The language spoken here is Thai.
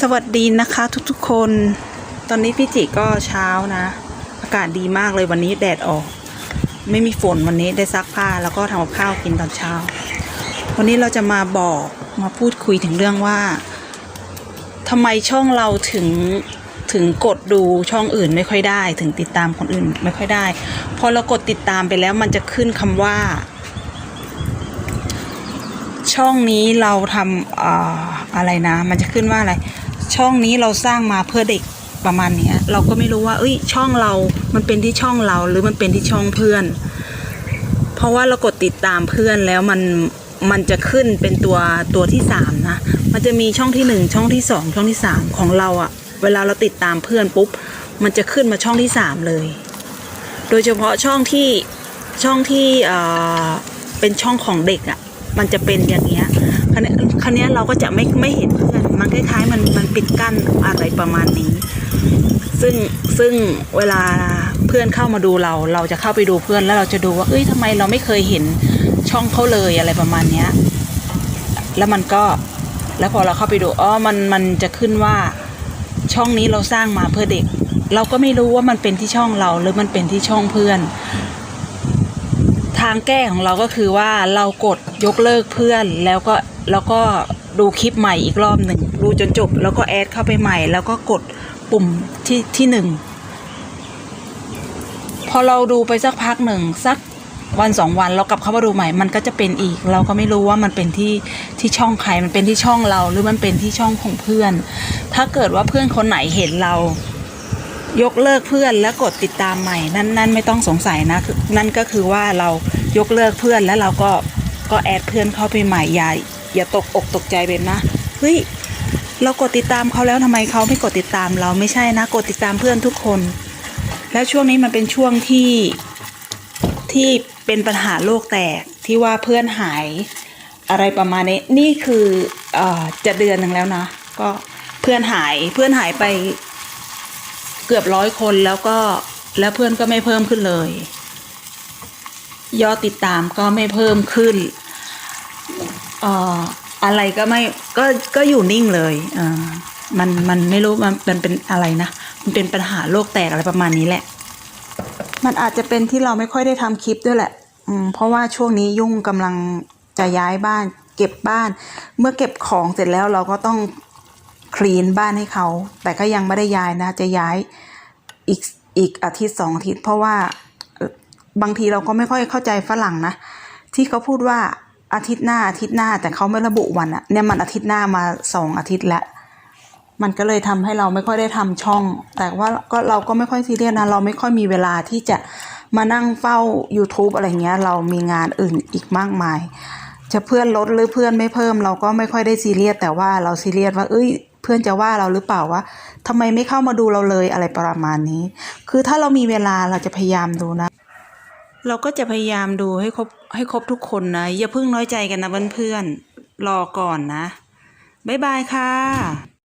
สวัสดีนะคะทุกๆคน ตอนนี้พี่จิก็เช้านะ อากาศดีมากเลยวันนี้แดดออก ไม่มีฝนวันนี้ได้ซักผ้าแล้วก็ทำกับข้าวกินตอนเช้า วันนี้เราจะมาบอกมาพูดคุยถึงเรื่องว่าทำไมช่องเราถึงถึงกดดูช่องอื่นไม่ค่อยได้ ถึงติดตามคนอื่นไม่ค่อยได้ พอเรากดติดตามไปแล้วมันจะขึ้นคำว่า ช่องนี้เราทำ อะไรนะ มันจะขึ้นว่าอะไร ช่องนี้เราสร้างมาเพื่อเด็กประมาณเนี้ย เราก็ไม่รู้ว่า เอ้ย ช่องเรา มันเป็นที่ช่องเราหรือมันเป็นที่ช่องเพื่อน เพราะว่าเรากดติดตามเพื่อนแล้วมันมันจะขึ้นเป็นตัวตัวที่สามนะ มันจะมีช่องที่หนึ่งช่องที่สองช่องที่สามของเราอะเวลาเราติดตามเพื่อนปุ๊บ มันจะขึ้นมาช่องที่สามเลย โดยเฉพาะช่องที่ช่องที่เอ่อเป็นช่องของเด็กอะมันจะเป็นอย่างเงี้ย คราวเนี้คราวเนี้เราก็จะไม่ไม่เห็นเพื่อนมันคล้ายๆ มันมันปิดกั้นอะไรประมาณนี้ ซึ่งซึ่งเวลาเพื่อนเข้ามาดูเรา เราจะเข้าไปดูเพื่อนแล้วเราจะดูว่าเอ้ยทำไมเราไม่เคยเห็นช่องเขาเลยอะไรประมาณเนี้ยแล้วมันก็แล้วพอเราเข้าไปดูอ๋อมันมันจะขึ้นว่าช่องนี้เราสร้างมาเพื่อเด็ก เราก็ไม่รู้ว่ามันเป็นที่ช่องเราหรือมันเป็นที่ช่องเพื่อน ทางแก้ของเราก็คือว่าเรากดยกเลิกเพื่อนแล้วก็ แล้วก็ดูคลิปใหม่อีกรอบหนึ่งดูจนจบ แล้วก็แอดเข้าไปใหม่ แล้วก็กดปุ่มที่ที่หนึ่งพอเราดูไปสักพักหนึ่งสักวันสองวันเรากลับเข้ามาดูใหม่ มันก็จะเป็นอีก เราก็ไม่รู้ว่ามันเป็นที่ที่ช่องใครมันเป็นที่ช่องเราหรือมันเป็นที่ช่องของเพื่อน ถ้าเกิดว่าเพื่อนคนไหนเห็นเรา ยกเลิกเพื่อนแล้วกดติดตามใหม่ นั่นนั่นไม่ต้องสงสัยนะนั่นก็คือว่าเรายกเลิกเพื่อนแล้วเราก็ก็แอดเพื่อนเข้าไปใหม่อย่า อย่าตกอกตกใจเป็นนะเฮ้ยเรากดติดตามเขาแล้วทำไมเขาไม่กดติดตามเราไม่ใช่นะ กดติดตามเพื่อนทุกคน แล้วช่วงนี้มันเป็นช่วงที่ที่เป็นปัญหาโลกแตกที่ว่าเพื่อนหายอะไรประมาณนี้นี่คือเอ่อจะเดือนหนึ่งแล้วนะ ก็เพื่อนหายเพื่อนหายไปเกือบร้อยคนแล้วก็แล้วเพื่อนก็ไม่เพิ่มขึ้นเลย ยอดติดตามก็ไม่เพิ่มขึ้น อออะไรก็ไม่ก็ก็อยู่นิ่งเลยมันมันไม่รู้มันมันเป็นอะไรนะมันเป็นปัญหาโลกแตกอะไรประมาณนี้แหละ มันอาจจะเป็นที่เราไม่ค่อยได้ทำคลิปด้วยแหละ อืมเพราะว่าช่วงนี้ยุ่งกำลังจะย้ายบ้าน เก็บบ้าน เมื่อเก็บของเสร็จแล้วเราก็ต้องคลีนบ้านให้เขา แต่ก็ยังไม่ได้ย้ายนะ จะย้ายอีกอีกอาทิตย์สองอาทิตย์ เพราะว่าบางทีเราก็ไม่ค่อยเข้าใจฝรั่งนะ ที่เขาพูดว่า อาทิตย์หน้าอาทิตย์หน้าแต่เขาไม่ระบุวันอะเนี่ยมันอาทิตย์หน้ามาสองอาทิตย์แล้วมันก็เลยทำให้เราไม่ค่อยได้ทำช่อง แต่ว่าก็เราก็ไม่ค่อยซีเรียสนะเราไม่ค่อยมีเวลาที่จะมานั่งเฝ้า YouTube อะไรเงี้ย เรามีงานอื่นอีกมากมาย จะเพื่อนลดหรือเพื่อนไม่เพิ่ม เราก็ไม่ค่อยได้ซีเรียสแต่ว่าเราซีเรียสว่าเอ้ย เพื่อนจะว่าเราหรือเปล่าว่าทำไมไม่เข้ามาดูเราเลยอะไรประมาณนี้ คือถ้าเรามีเวลาเราจะพยายามดูนะ เราก็จะพยายามดูให้ครบให้ครบทุกคนนะ อย่าเพิ่งน้อยใจกันนะเพื่อนๆรอก่อนนะ บ๊ายบายค่ะ